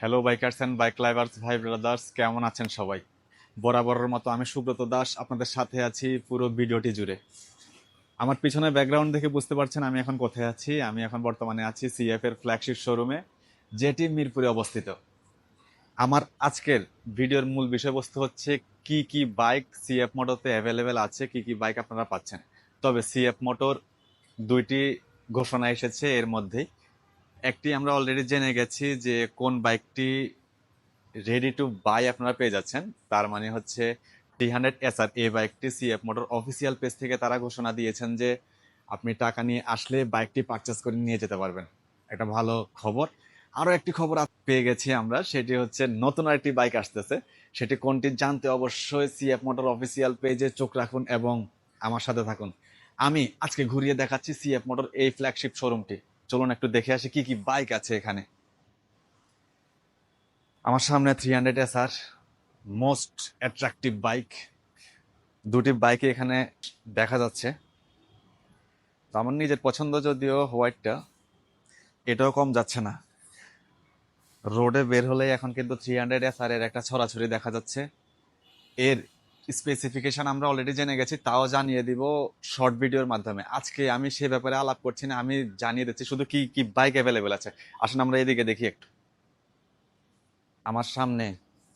Hello bikers and bike lovers ভাই brothers কেমন আছেন সবাই? বরাবরের মতো আমি সুব্রত দাস, আপনাদের সাথে আছি পুরো ভিডিওটি জুড়ে। আমার পিছনে ব্যাকগ্রাউন্ড দেখে বুঝতে পারছেন আমি এখন কোথায় আছি। আমি এখন বর্তমানে আছি সিএফ এর ফ্ল্যাগশিপ শোরুমে যেটি মিরপুরে অবস্থিত। আমার আজকের ভিডিওর মূল বিষয়বস্তু হচ্ছে কি কি বাইক সিএফ মোটরতে অ্যাভেলেবেল আছে, কি কি বাইক আপনারা পাচ্ছেন। তবে সিএফ মোটর দুইটি ঘোষণা এসেছে, এর মধ্যেই। একটি আমরা অলরেডি জেনে গেছি যে কোন বাইকটি রেডি টু বাই আপনারা পেয়ে যাচ্ছেন। তার মানে হচ্ছে টি হান্ড্রেড এস আর এই বাইকটি সিএফ মোটর অফিসিয়াল পেজ থেকে তারা ঘোষণা দিয়েছেন যে আপনি টাকা নিয়ে আসলে বাইকটি পারচেস করে নিয়ে যেতে পারবেন। একটা ভালো খবর। আরও একটি খবর পেয়ে গেছি আমরা, সেটি হচ্ছে নতুন আরেকটি বাইক আসতেছে। সেটি কোনটি জানতে অবশ্যই সিএফ মোটর অফিসিয়াল পেজে চোখ রাখুন এবং আমার সাথে থাকুন। আমি আজকে ঘুরিয়ে দেখাচ্ছি সিএফ মোটর এই ফ্ল্যাগশিপ শোরুমটি চলুন একটু দেখে আসি কি কি বাইক আছে এখানে। আমার সামনে three hundred S R most attractive bike দুটি বাইকে এখানে দেখা যাচ্ছে। আমার নিজের পছন্দ যদিও হোয়াইটটা, এটাও কম যাচ্ছে না। রোডে বের হলে এখন কিন্তু থ্রি হান্ড্রেড এস আর এর একটা ছড়াছড়ি দেখা যাচ্ছে। এর স্পেসিফিকেশন আমরা অলরেডি জেনে গেছি, তাও জানিয়ে দিব শর্ট ভিডিওর মাধ্যমে। আজকে আমি সে ব্যাপারে আলাপ করছি না, আমি জানিয়ে দিচ্ছি শুধু কি কি বাইক অ্যাভেলেবেল আছে। আসুন আমরা এদিকে দেখি একটু। আমার সামনে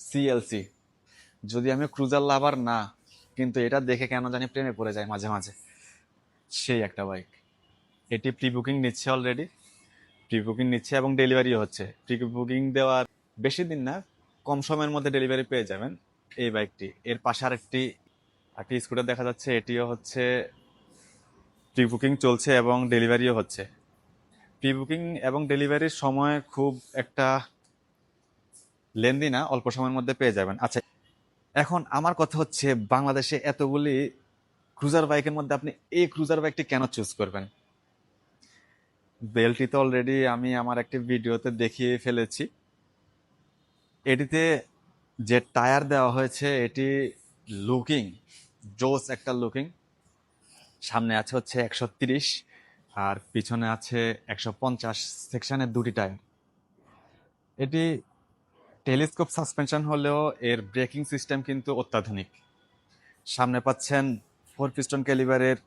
সিএলসি যদি আমি ক্রুজার লাভার না, কিন্তু এটা দেখে কেন জানি প্রেমে পড়ে যায় মাঝে মাঝে। সেই একটা বাইক এটি প্রি বুকিং নিচ্ছে অলরেডি প্রি বুকিং নিচ্ছে এবং ডেলিভারিও হচ্ছে। প্রি বুকিং দেওয়ার বেশি দিন না, কম সময়ের মধ্যে ডেলিভারি পেয়ে যাবেন। এই বাইকটি। এর পাশে আরেকটি একটি স্কুটার দেখা যাচ্ছে, এটিও হচ্ছে প্রি বুকিং চলছে এবং ডেলিভারিও হচ্ছে। প্রি বুকিং এবং ডেলিভারির সময় খুব একটা লেন্দি না, অল্প সময়ের মধ্যে পেয়ে যাবেন। আচ্ছা এখন আমার কথা হচ্ছে, বাংলাদেশে এতগুলি ক্রুজার বাইকের মধ্যে আপনি এই ক্রুজার বাইকটি কেন চুজ করবেন? বেলটি তো অলরেডি আমি আমার একটি ভিডিওতে দেখিয়ে ফেলেছি। এটিতে যে টায়ার দেওয়া হয়েছে, এটি লুকিং, জোস একটা লুকিং। সামনে আছে হচ্ছে একশো তিরিশ, আর পিছনে আছে একশো পঞ্চাশ সেকশনের দুটি টায়ার। এটি টেলিস্কোপ সাসপেনশন হলেও এর ব্রেকিং সিস্টেম কিন্তু অত্যাধুনিক। সামনে পাচ্ছেন ফোর পিস্টন ক্যালিবারের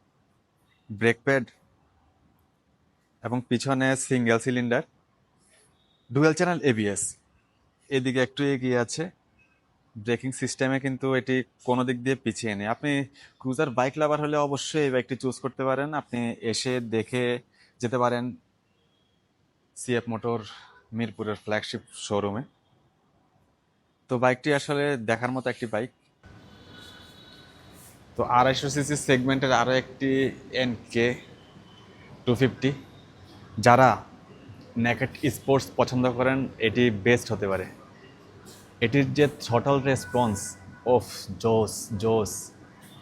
ব্রেক প্যাড এবং পিছনে single cylinder, dual channel ABS এদিকে একটু এগিয়ে আছে। ব্রেকিং সিস্টেমে কিন্তু এটি কোনো দিক দিয়ে পিছিয়ে নেই। আপনি ক্রুজার বাইক লাভার হলে অবশ্যই এই বাইকটি চুজ করতে পারেন। আপনি এসে দেখে যেতে পারেন সিএফ মোটর মিরপুরের ফ্ল্যাগশিপ শোরুমে তো বাইকটি আসলে দেখার মতো একটি বাইক তো আড়াইশো সিসি সেগমেন্টের আরও একটি এন কে টু ফিফটি যারা নেকেট স্পোর্টস পছন্দ করেন, এটি বেস্ট হতে পারে। এটির যে থটল রেসপন্স ওফ জোস জোস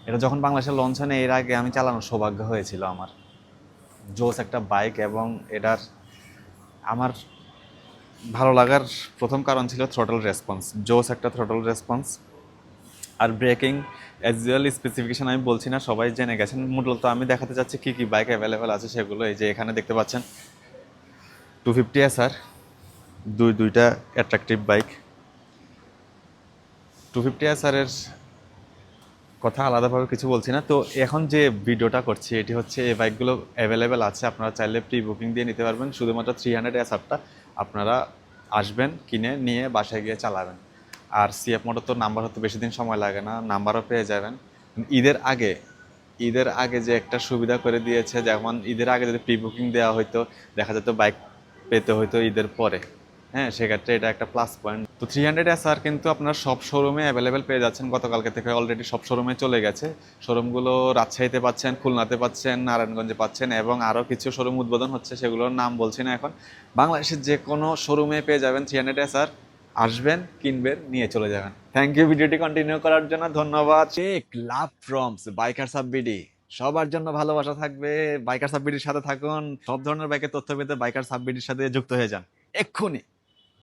এটা যখন বাংলাদেশে লঞ্চ হয় এর আগে আমি চালানোর সৌভাগ্য হয়েছিল আমার। জোস একটা বাইক এবং এটার আমার ভালো লাগার প্রথম কারণ ছিল থ্রোটল রেসপন্স জোস একটা থ্রোটল রেসপন্স আর ব্রেকিং অ্যাজ ওয়েল স্পেসিফিকেশন আমি বলছি না, সবাই জেনে গেছেন। মূলত আমি দেখাতে চাচ্ছি কী কী বাইক অ্যাভেলেবেল আছে সেগুলো। এই যে এখানে দেখতে পাচ্ছেন। টু ফিফটি এস আর দুই, দুইটা attractive bike two fifty S এর কথা আলাদাভাবে কিছু বলছি না। তো এখন যে ভিডিওটা করছি, এটি হচ্ছে এই বাইকগুলো অ্যাভেলেবেল আছে। আপনারা চাইলে প্রি বুকিং দিয়ে নিতে পারবেন। শুধুমাত্র থ্রি হান্ড্রেড এস আরটা আপনারা আসবেন, কিনে নিয়ে বাসায় গিয়ে চালাবেন। আর সিএফ মোটর তো নাম্বার হতে বেশি দিন সময় লাগে না নাম্বারও পেয়ে যাবেন। ঈদের আগে ঈদের আগে যে একটা সুবিধা করে দিয়েছে, যেমন ঈদের আগে যদি প্রি বুকিং দেওয়া হতো দেখা যেত বাইক পেতে হতো ঈদের পরে। হ্যাঁ সেক্ষেত্রে এটা একটা প্লাস পয়েন্ট তো থ্রি হান্ড্রেড এস আর কিন্তু আপনার সব শোরুমে অ্যাভেলেবেল পেয়ে যাচ্ছেন। গতকালকে থেকে অলরেডি সব শোরুমে চলে গেছে। শোরুমগুলো রাজশাহীতে পাচ্ছেন, খুলনাতে পাচ্ছেন, নারায়ণগঞ্জে পাচ্ছেন এবং আরও কিছু শোরুম উদ্বোধন হচ্ছে, সেগুলোর নাম বলছি না এখন। বাংলাদেশের যে কোনো শোরুমে পেয়ে যাবেন থ্রি হান্ড্রেড এস আর আসবেন, কিনবেন, নিয়ে চলে যাবেন। থ্যাংক ইউ ভিডিওটি কন্টিনিউ করার জন্য ধন্যবাদ। টেক লাভ ফ্রমস বাইকার সাববিডি সবার জন্য ভালোবাসা থাকবে। বাইকার সাববিডির সাথে থাকুন। সব ধরনের বাইকের তথ্য পেতে বাইকার সাববিডির সাথে যুক্ত হয়ে যান। এক্ষুনি।